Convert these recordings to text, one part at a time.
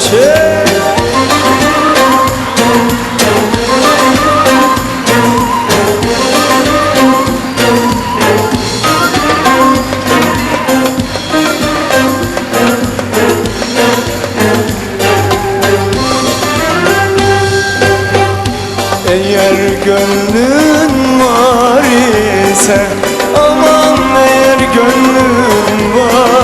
köşe Eğer gönlün var ise Aman eğer gönlün var.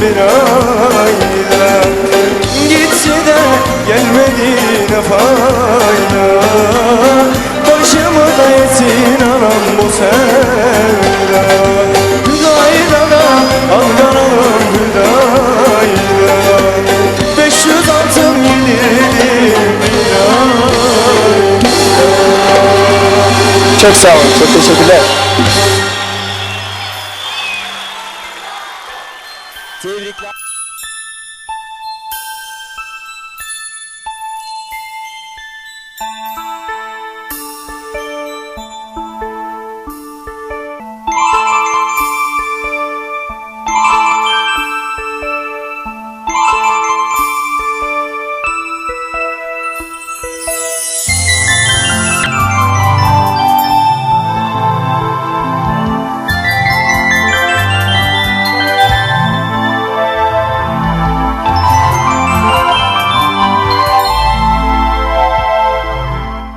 Binayla Gitse de gelmedi ne fayda Başıma da yetin anam bu sevda Hüdayda da aldanalım hüdayda 500 altın yedirdim Çok sağ olun. Çok teşekkürler. Tebrikler.